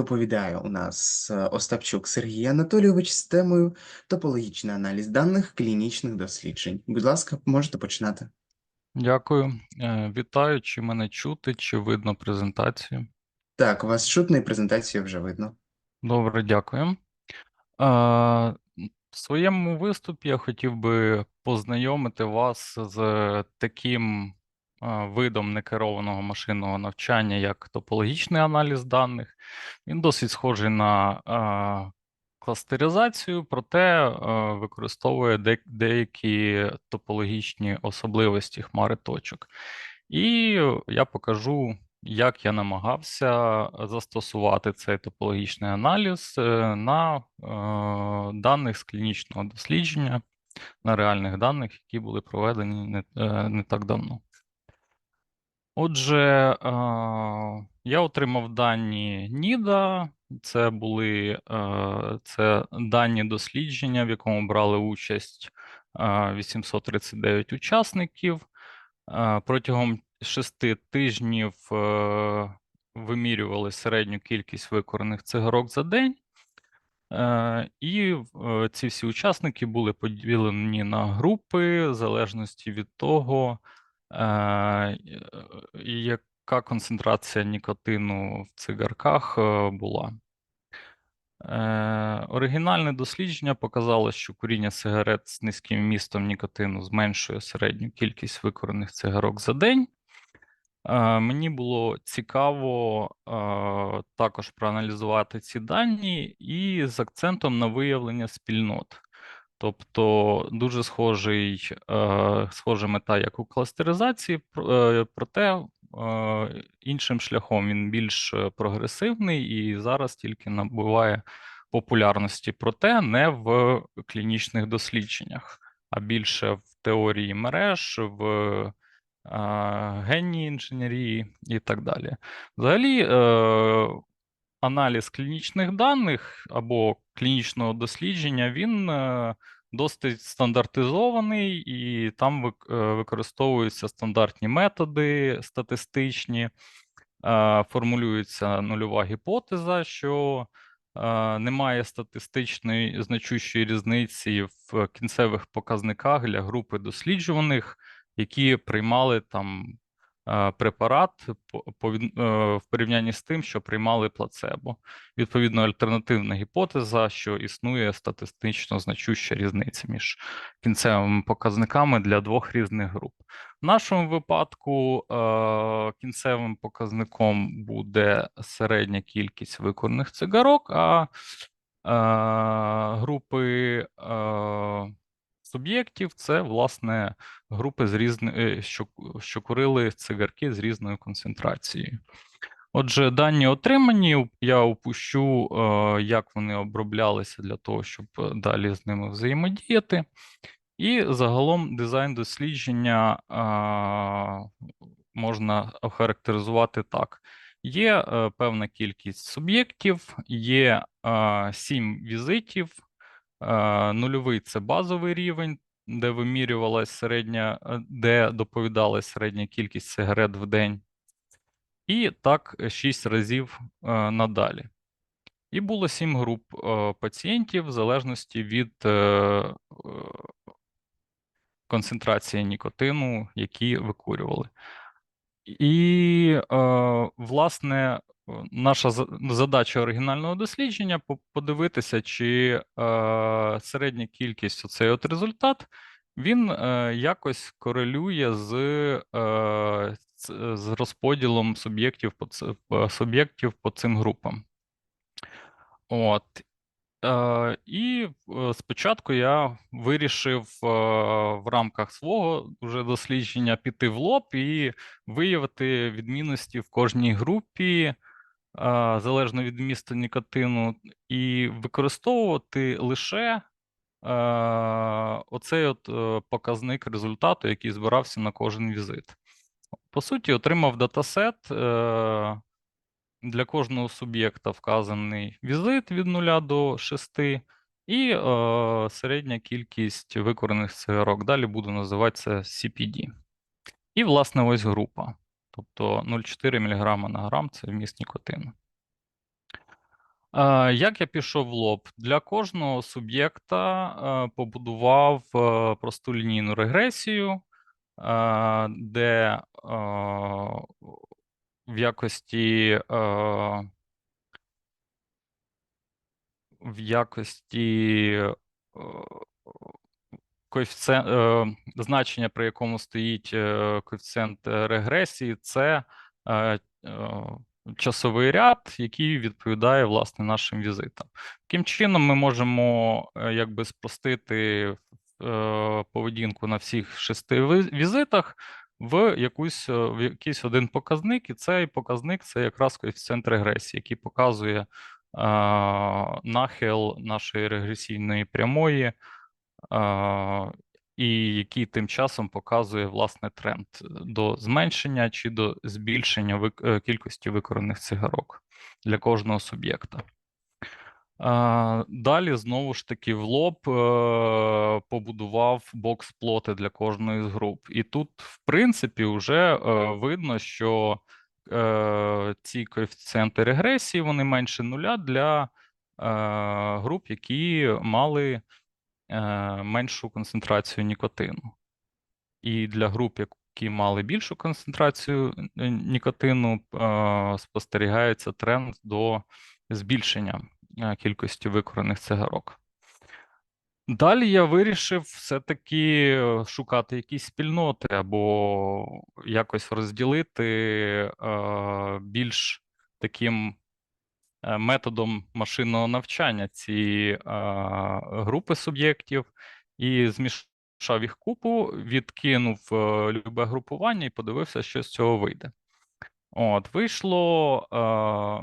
Доповідає у нас е, Остапчук Сергій Анатолійович з темою топологічний аналіз даних клінічних досліджень. Будь ласка, можете починати. Дякую. Е, Вітаю, чи мене чути, чи видно презентацію? Так, вас чутно і презентацію вже видно. Добре, дякую. Е, В своєму виступі я хотів би познайомити вас з таким видом некерованого машинного навчання, як топологічний аналіз даних. Він досить схожий на кластеризацію, проте використовує де- деякі топологічні особливості хмари точок. І я покажу, як я намагався застосувати цей топологічний аналіз е, на даних з клінічного дослідження, на реальних даних, які були проведені не, е, не так давно. Отже, я отримав дані НІДА. Це були це дані дослідження, в якому брали участь е, 839 учасників. Протягом шести тижнів вимірювали середню кількість викорених цигарок за день. Е, І е, ці всі учасники були поділені на групи в залежності від того, яка концентрація нікотину в цигарках е, була. Е, Оригінальне дослідження показало, що куріння сигарет з низьким вмістом нікотину зменшує середню кількість викорених цигарок за день. Е, Мені було цікаво е, також проаналізувати ці дані і з акцентом на виявлення спільнот. Тобто дуже схожий, е, схожа мета, як у кластеризації, е, проте е, іншим шляхом він більш прогресивний і зараз тільки набуває популярності, проте не в клінічних дослідженнях, а більше в теорії мереж, в генній інженерії і так далі. Взагалі, аналіз клінічних даних або клінічного дослідження він е, досить стандартизований, і там е, використовуються стандартні методи статистичні, е, формулюється нульова гіпотеза, що немає статистичної значущої різниці в кінцевих показниках для групи досліджуваних, які приймали там препарат по від- е, в порівнянні з тим, що приймали плацебо. Відповідно, альтернативна гіпотеза, що існує статистично значуща різниця між кінцевими показниками для двох різних груп. В нашому випадку е, кінцевим показником буде середня кількість викорених цигарок, а е, групи е, суб'єктів це, власне, групи, з різни, е, що, що курили цигарки з різною концентрацією. Отже, дані отримані, я опущу, е, як вони оброблялися для того, щоб е, далі з ними взаємодіяти. І загалом дизайн дослідження можна охарактеризувати так: є певна кількість суб'єктів, є сім візитів, нульовий це базовий рівень, де вимірювалась середня, е, де доповідалась середня кількість сигарет в день, і так е, шість разів е, надалі. І було сім груп е, пацієнтів в залежності від е, е, концентрації нікотину, які викурювали. І, е, власне, е, наша задача оригінального дослідження подивитися, чи е, середня кількість оцей от результат він е, якось корелює з, е, з розподілом суб'єктів по, суб'єктів по цим групам. От. Е, і спочатку я вирішив в рамках свого вже дослідження піти в лоб і виявити відмінності в кожній групі, залежно від міста нікотину, і використовувати лише оцей от е, показник результату, який збирався на кожен візит. По суті, отримав датасет. е, для кожного суб'єкта вказаний візит від 0 до 6 і е, середня кількість викорених цигарок. Далі буду називати це CPD. І, власне, ось група. Тобто 0,4 мг на грам це вміст нікотину. Е, Як я пішов в лоб? Для кожного суб'єкта е, побудував е, просту лінійну регресію, де в якості в якості коефіцієнт, е, значення, при якому стоїть е, коефіцієнт е, регресії, це часовий ряд, який відповідає власне нашим візитам. Таким чином, ми можемо якби спростити поведінку на всіх шести візитах в якусь в якийсь один показник, і цей показник це якраз коефіцієнт регресії, який показує нахил нашої регресійної прямої, і який тим часом показує власне тренд до зменшення чи до збільшення е, кількості виконаних цигарок для кожного суб'єкта. Далі знову ж таки в лоб е, побудував бокс-плоти для кожної з груп. І тут, в принципі, вже е, видно, що е, ці коефіцієнти регресії вони менше нуля для е, груп, які мали е, меншу концентрацію нікотину. І для груп, які мали більшу концентрацію е, нікотину, е, спостерігається тренд до збільшення е, кількості викорених цигарок. Далі я вирішив все-таки е, шукати якісь спільноти або якось розділити е, більш таким е, методом машинного навчання ці е, групи суб'єктів і змішав їх купу, відкинув е, любе групування і подивився, що з цього вийде. От, вийшло е,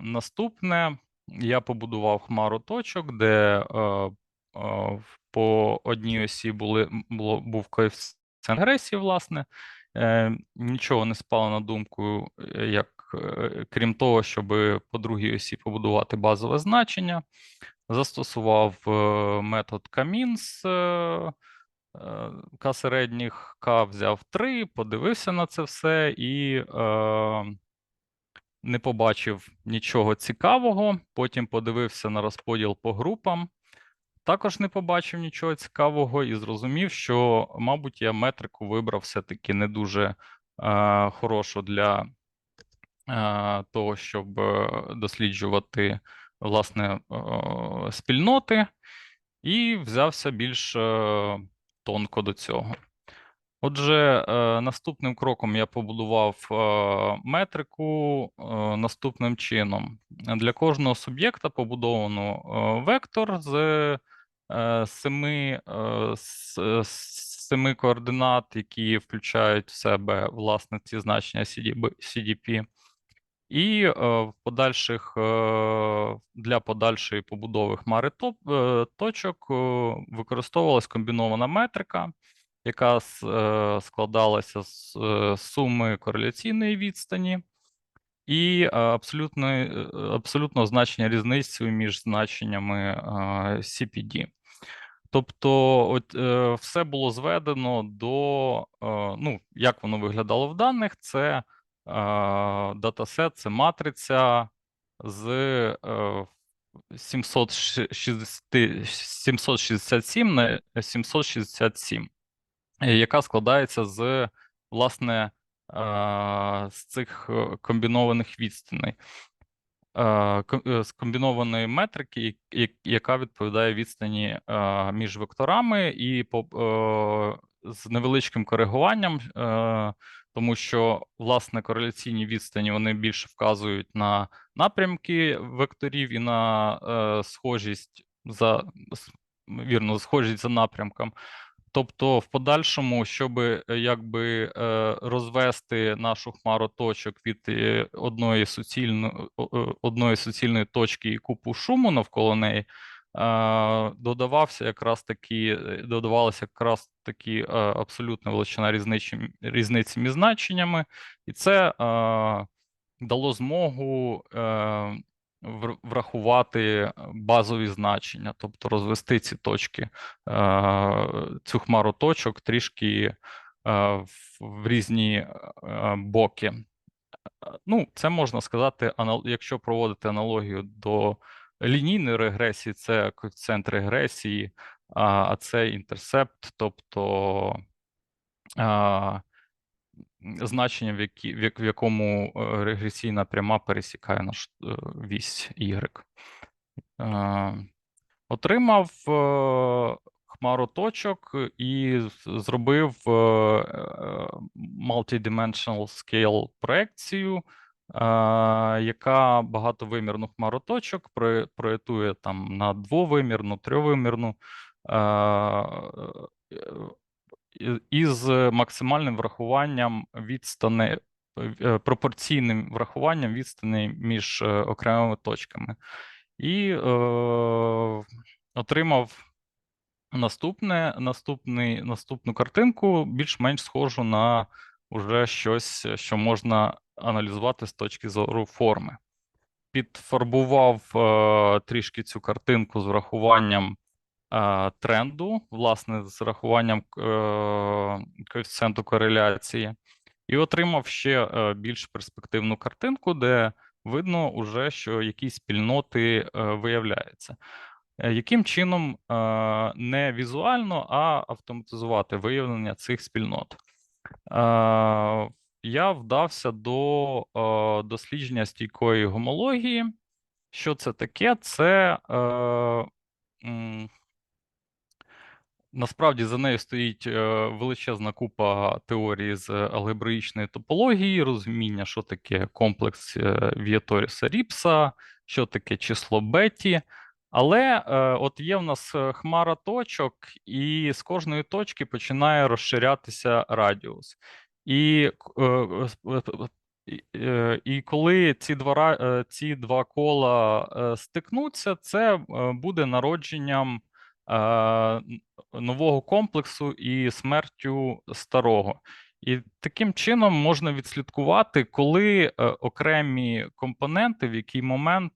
наступне. Я побудував хмару точок, де е, е, по одній осі були, було, був коефіцієнт агресії, власне. Е, нічого не спало на думку, е, як е, крім того, щоб по другій осі побудувати базове значення. Застосував е, метод Камінс. Е, е, К середніх К взяв 3, подивився на це все і е, не побачив нічого цікавого. Потім подивився на розподіл по групам. Також не побачив нічого цікавого і зрозумів, що, мабуть, я метрику вибрав все-таки не дуже е, хорошу для е, того, щоб е, досліджувати власне е, спільноти, і взявся більш е, тонко до цього. Отже, е, наступним кроком я побудував е, метрику е, наступним чином. Для кожного суб'єкта побудовано е, вектор з е, семи, е, семи координат, які включають в себе власне ці значення CDP. І е, в подальших е, для подальшої побудови хмари топ, е, точок е, використовувалась комбінована метрика, яка с- е, складалася з е, суми кореляційної відстані і е, абсолютної, е, значення різниці між значеннями е, CPD. Тобто, от е, все було зведено до е, ну, як воно виглядало в даних, це датасет, це матриця з е, 760, 767 на 767, е, яка складається з власне е, з цих е, комбінованих відстаней. Е, е, з комбінованої метрики, як- як- яка відповідає відстані е, між векторами, і е, з невеличким коригуванням, е, тому що власне кореляційні відстані вони більше вказують на напрямки векторів і на е, схожість за вірно, схожість за напрямком. Тобто, в подальшому, щоб якби е, розвести нашу хмару точок від е, одної суцільно, о- о- одної суцільної точки і купу шуму навколо неї, е, додавався якраз такі, е, додавалася якраз такі е, абсолютна величина різниці, різниці між значеннями, і це е, дало змогу е, врахувати базові значення, тобто розвести ці точки е, цю хмару точок трішки е, в, різні е, боки. Е, Ну, це можна сказати, якщо проводити аналогію до лінійної регресії це коефіцієнт регресії, а, це інтерсепт, тобто значення, в, які, в, як- в якому е, регресійна пряма пересікає наш е, вісь Y. Е, Отримав хмару точок і зробив multidimensional scale проекцію, яка багатовимірну хмару точок проєктує там на двовимірну, трьовимірну е, е, із максимальним врахуванням відстани, е, пропорційним врахуванням відстані між окремими точками. І е, отримав наступне, наступний, наступну картинку, більш-менш схожу на уже щось, що можна аналізувати з точки зору форми. Підфарбував е, трішки цю картинку з врахуванням е, тренду, власне, з врахуванням е, коефіцієнту кореляції, і отримав ще е, більш перспективну картинку, де видно уже, що якісь спільноти е, виявляються. Е, Яким чином е, не візуально, а автоматизувати виявлення цих спільнот? Е, Я вдався до е, дослідження стійкої гомології. Що це таке? Це е, м, насправді за нею стоїть е, величезна купа теорій з алгебраїчної топології, розуміння, що таке комплекс е, Віаторіса Ріпса, що таке число Бетті. Але е, от є в нас хмара точок, і з кожної точки починає розширятися радіус. І, е, е, і, е, коли ці два, ці два кола стикнуться, це буде народженням нового комплексу і смертю старого. І таким чином можна відслідкувати, коли окремі компоненти, в який момент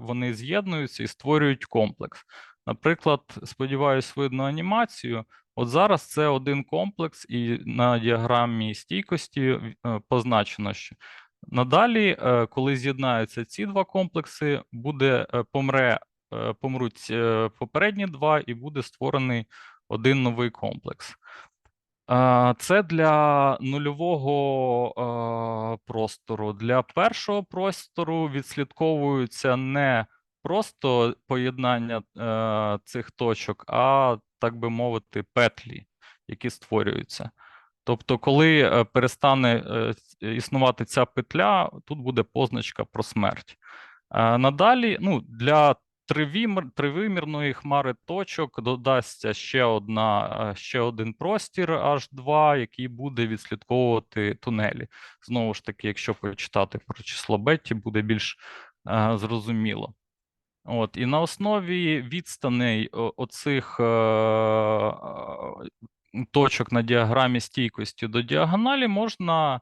вони з'єднуються і створюють комплекс. Наприклад, сподіваюсь, видно анімацію. От зараз це один комплекс, і на діаграмі стійкості е, позначено, що надалі, е, коли з'єднаються ці два комплекси, буде е, помре, помруть попередні два, і буде створений один новий комплекс. Це для нульового простору. Для першого простору відслідковуються не просто поєднання е, цих точок, а так би мовити, петлі, які створюються. Тобто, коли е, перестане е, існувати ця петля, тут буде позначка про смерть. Е, Надалі, ну, для тривімір, тривимірної хмари точок додасться ще одна, е, ще один простір H2, який буде відслідковувати тунелі. Знову ж таки, якщо почитати про число Бетті, буде більш е, зрозуміло. От, і на основі відстаней оцих е, е, точок на діаграмі стійкості до діагоналі можна е,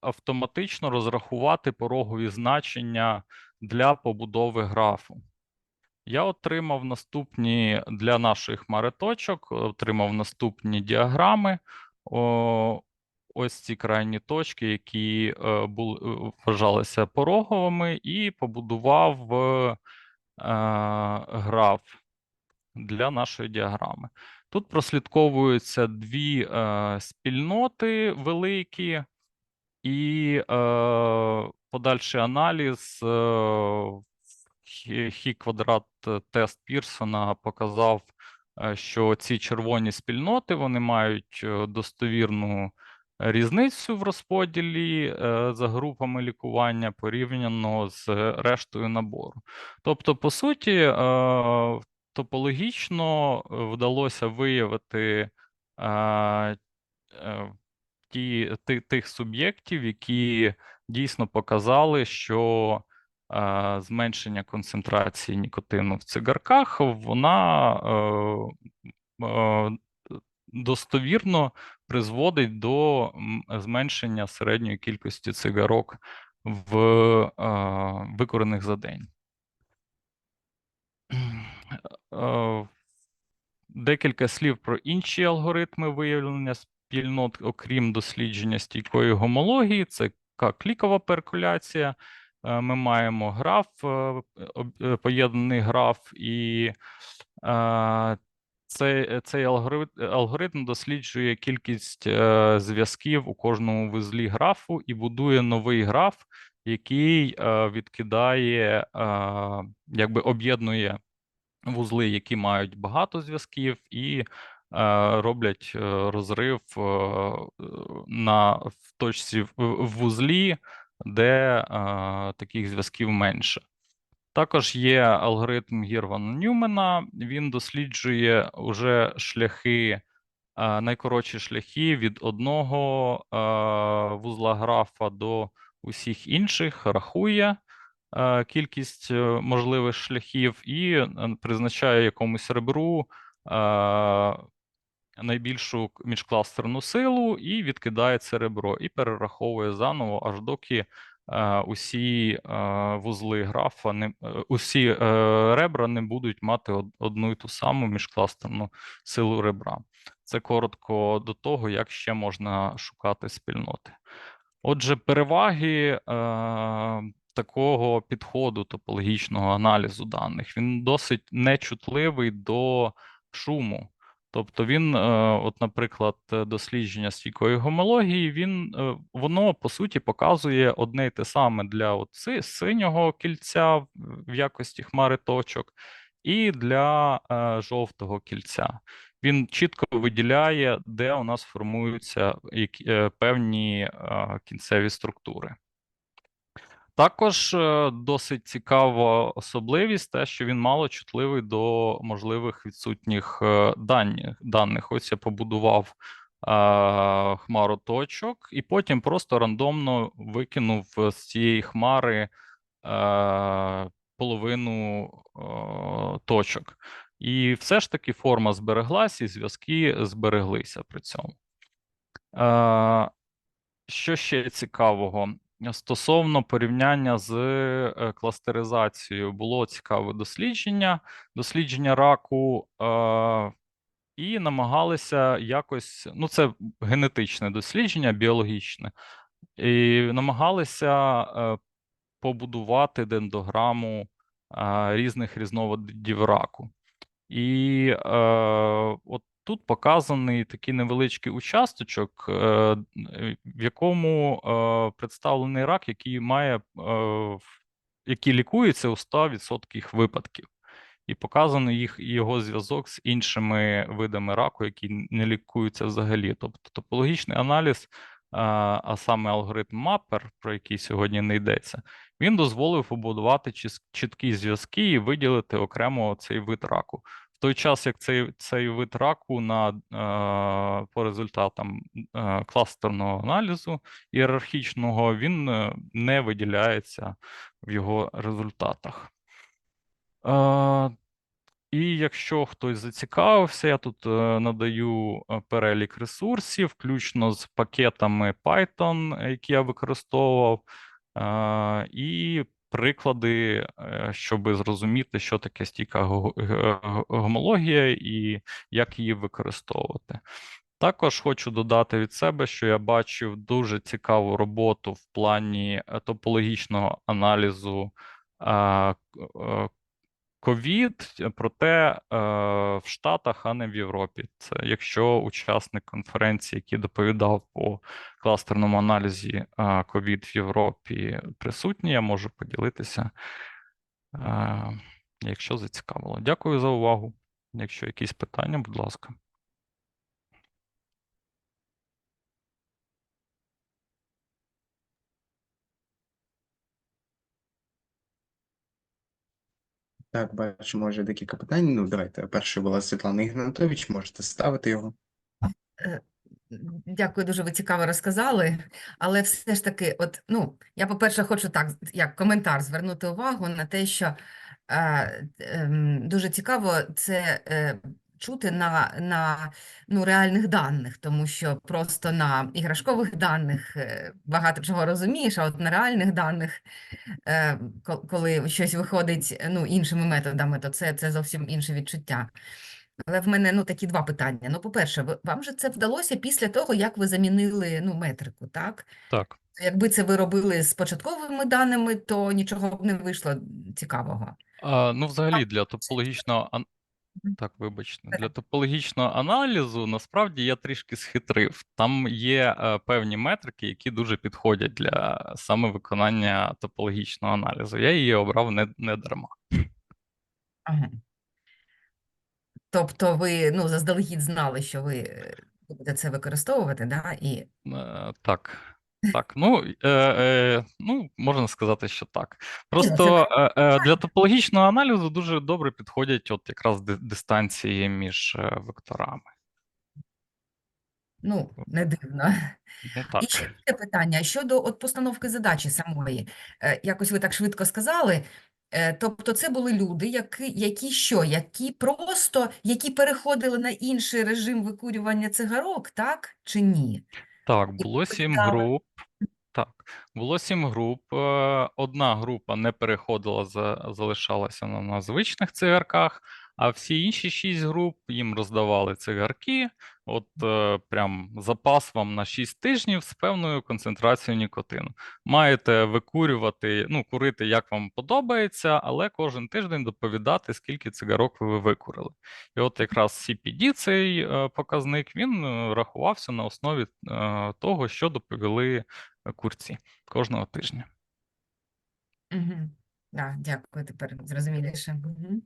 автоматично розрахувати порогові значення для побудови графу. Я отримав наступні для нашої хмари точок, отримав наступні діаграми. О, ось ці крайні точки, які е, були, е, вважалися пороговими, і побудував е, граф для нашої діаграми. Тут прослідковуються дві спільноти великі, і е, подальший аналіз е, хі- квадрат тест Пірсона показав, що ці червоні спільноти вони мають достовірну різницю в розподілі е, за групами лікування порівняно з рештою набору. Тобто, по суті, е, топологічно е, вдалося виявити е, е, ті, тих суб'єктів, які дійсно показали, що е, зменшення концентрації нікотину в цигарках вона е, е, достовірно призводить до зменшення середньої кількості цигарок в викорених за день. Декілька слів про інші алгоритми виявлення спільнот, окрім дослідження стійкої гомології, це клікова перкуляція, е, ми маємо граф, е, е, поєднаний граф, і цей, цей алгоритм, алгоритм досліджує кількість е, зв'язків у кожному вузлі графу і будує новий граф, який е, відкидає, е, якби об'єднує вузли, які мають багато зв'язків, і е, роблять е, розрив е, на в точці в, в вузлі, де е, таких зв'язків менше. Також є алгоритм Гірвана Ньюмена. Він досліджує уже шляхи, найкоротші шляхи від одного вузла графа до усіх інших, рахує кількість е, можливих шляхів і е, призначає якомусь ребру найбільшу міжкластерну силу і відкидає це ребро, і перераховує заново, аж доки усі е, вузли графа не е, усі е, ребра не будуть мати одну і ту саму міжкластерну силу ребра. Це коротко до того, як ще можна шукати спільноти. Отже, переваги е, такого підходу топологічного аналізу даних він досить нечутливий до шуму. Тобто він, е, от, наприклад, дослідження стійкої гомології, він е, воно по суті показує одне й те саме для от, синього кільця в- якості хмари точок, і для е, жовтого кільця. Він чітко виділяє, де у нас формуються певні кінцеві структури. Також е, досить цікава особливість, те, що він мало чутливий до можливих відсутніх е, даних. Ось я побудував е, хмару точок, і потім просто рандомно викинув з цієї хмари е, половину е, точок. І все ж таки форма збереглась, і зв'язки збереглися при цьому. Е, що ще цікавого? Стосовно порівняння з е, кластеризацією, було цікаве дослідження, дослідження раку, і намагалися якось, ну це генетичне дослідження, біологічне, і намагалися е, побудувати дендограму різних різновидів раку. І е, от тут показаний такий невеличкий участочок, е, в якому е, представлений рак, який має, е, який лікується у 100% випадків. І показаний їх його зв'язок з іншими видами раку, які не лікуються взагалі. Тобто топологічний аналіз, а, саме алгоритм Mapper, про який сьогодні не йдеться, він дозволив побудувати чіткі зв'язки і виділити окремо цей вид раку. Той час, як цей, цей вид раку на, е, по результатам е, кластерного аналізу ієрархічного, він е, не виділяється в його результатах. І якщо хтось зацікавився, я тут надаю перелік ресурсів, включно з пакетами Python, які я використовував, і приклади, е, щоб зрозуміти, що таке стійка гомологія і як її використовувати. Також хочу додати від себе, що я бачив дуже цікаву роботу в плані е, топологічного аналізу е, ковід, проте е, в Штатах, а не в Європі. Це якщо учасник конференції, який доповідав по кластерному аналізі е, ковід в Європі, присутній, я можу поділитися, е, якщо зацікавило. Дякую за увагу. Якщо якісь питання, будь ласка. Так, бачимо вже декілька питань. Ну, давайте. Перше була Світлана Ігнатович, можете ставити його. Е, Дякую, дуже ви цікаво розказали. Але все ж таки, от, ну, я, по-перше, хочу так, як коментар звернути увагу на те, що е, е, дуже цікаво це е, чути на, на ну, реальних даних, тому що просто на іграшкових даних е, багато чого розумієш, а от на реальних даних, е, коли щось виходить ну, іншими методами, то це, це зовсім інше відчуття. Але в мене ну, такі два питання. Ну, по-перше, вам же це вдалося після того, як ви замінили ну, метрику, так? Так. якби це ви робили з початковими даними, то нічого б не вийшло цікавого. А, ну, взагалі, для топологічного. Так, вибачте, для топологічного аналізу насправді я трішки схитрив. Там є е, певні метрики, які дуже підходять для саме виконання топологічного аналізу. Я її обрав не, не дарма. Ага. Тобто ви ну, заздалегідь знали, що ви е, будете це використовувати, да? І Е, так. Так, ну, е, е, ну, можна сказати, що так. Просто е, е, для топологічного аналізу дуже добре підходять от якраз дистанції між е, векторами. ну, не дивно. Ну І ще таке питання щодо от постановки задачі самої. Е, Якось ви так швидко сказали. Е, Тобто це були люди, які, які що, які просто, які переходили на інший режим викурювання цигарок, так чи ні? Так, було сім груп. Так, було сім груп. е, Одна група не переходила, за- залишалася на, на звичних цигарках, а всі інші шість груп їм роздавали цигарки. От е, прям запас вам на 6 тижнів з певною концентрацією нікотину. Маєте викурювати, ну, курити як вам подобається, але кожен тиждень доповідати, скільки цигарок ви викурили. І от якраз CPD, цей е, показник, він е, рахувався на основі того, що доповіли курці кожного тижня. Угу. Да, дякую, тепер зрозуміліше. Угу.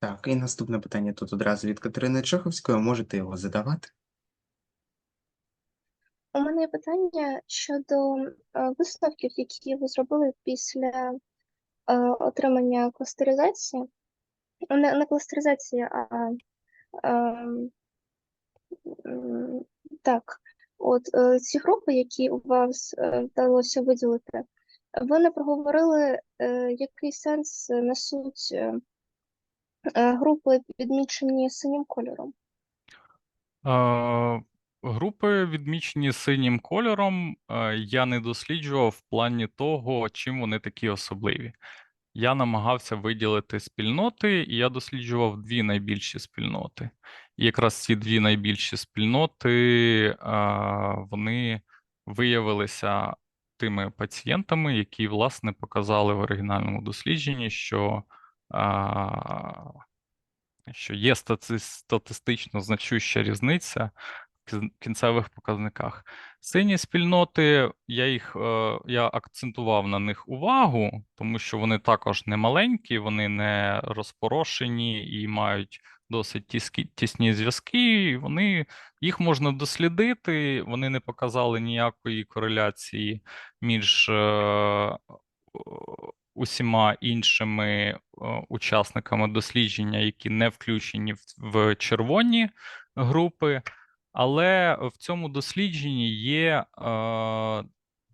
Так, і наступне питання тут одразу від Катерини Чеховської. Можете його задавати. У мене є питання щодо е, висновків, які ви зробили після е, отримання кластеризації. Не, не кластеризації, а ем, м, так, от е, ці групи, які у вас е, вдалося виділити, ви не проговорили, е, який сенс несуть е, е, групи, відмічені синім кольором. Е, Групи, відмічені синім кольором, е, я не досліджував в плані того, чим вони такі особливі. Я намагався виділити спільноти, і я досліджував дві найбільші спільноти. І якраз ці дві найбільші спільноти, е, вони виявилися тими пацієнтами, які, власне, показали в оригінальному дослідженні, що що є статистично значуща різниця в кінцевих показниках. Сині спільноти, я їх е, я акцентував на них увагу, тому що вони також не маленькі, вони не розпорошені і мають досить тіскі, тісні зв'язки. Вони їх можна дослідити, вони не показали ніякої кореляції між е, усіма іншими е, учасниками дослідження, які не включені в, червоні групи. Але в цьому дослідженні є е,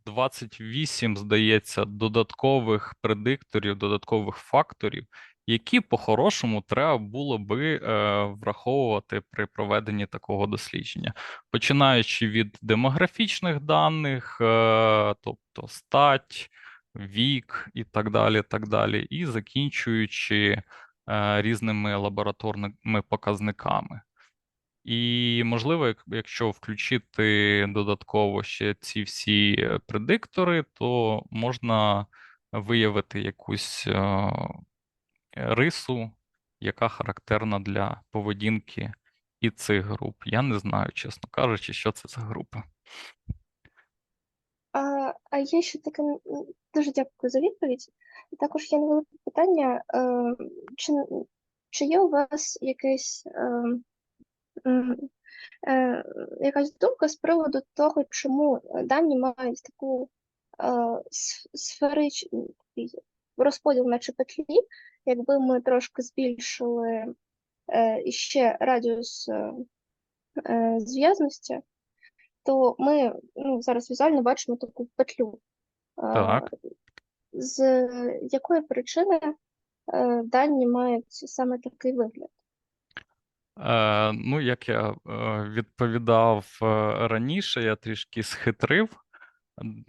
28, здається, додаткових предикторів, додаткових факторів, які по-хорошому треба було би е, враховувати при проведенні такого дослідження, починаючи від демографічних даних, е, тобто стать, вік і так далі, так далі, і закінчуючи е, різними лабораторними показниками. І, можливо, якщо включити додатково ще ці всі предиктори, то можна виявити якусь е, рису, яка характерна для поведінки і цих груп. Я не знаю, чесно кажучи, що це за групи. А, є ще таке дуже дякую за відповідь. Також є невелике питання. е, Чи, чи є у вас якесь, е, е, якась думка з приводу того, чому дані мають таку е, сф- розподіл наче петлі, якби ми трошки збільшили е, іще радіус е, зв'язності, то ми ну, зараз візуально бачимо таку петлю. Так. З якої причини е, дані мають саме такий вигляд? Е, ну, як я е, відповідав е, раніше, я трішки схитрив.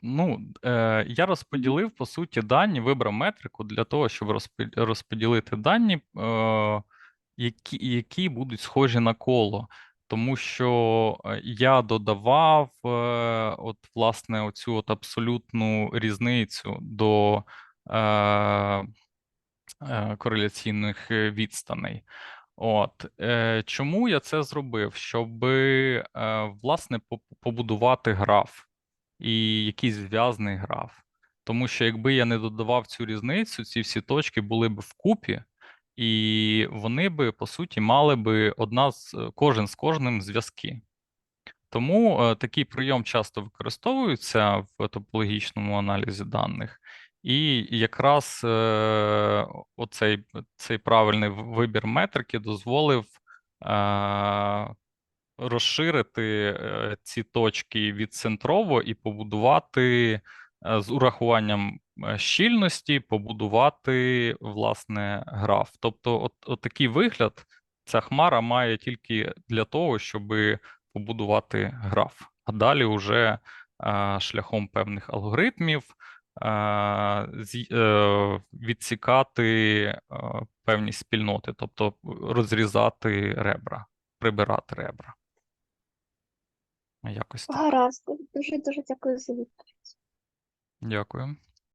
Ну, е, я розподілив по суті дані, вибрав метрику для того, щоб розподілити дані, е, які, які будуть схожі на коло. Тому що е, я додавав е, от, власне, оцю от абсолютну різницю до е, е, кореляційних відстаней. От чому я це зробив? Щоб власне побудувати граф і якийсь зв'язний граф. Тому що якби я не додавав цю різницю, ці всі точки були б вкупі, і вони би по суті мали би одна з кожен з кожним зв'язки. Тому е, такий прийом часто використовується в топологічному аналізі даних, і якраз е, оцей цей правильний вибір метрики дозволив е, розширити е, ці точки відцентрово і побудувати е, з урахуванням е, щільності, побудувати власне граф. Тобто, от, от такий вигляд ця хмара має тільки для того, щоб побудувати граф. А далі вже е, шляхом певних алгоритмів е, е, відсікати е, певні спільноти, тобто розрізати ребра, прибирати ребра. Якось так. Гаразд, дуже дуже дякую за відповідь. Дякую.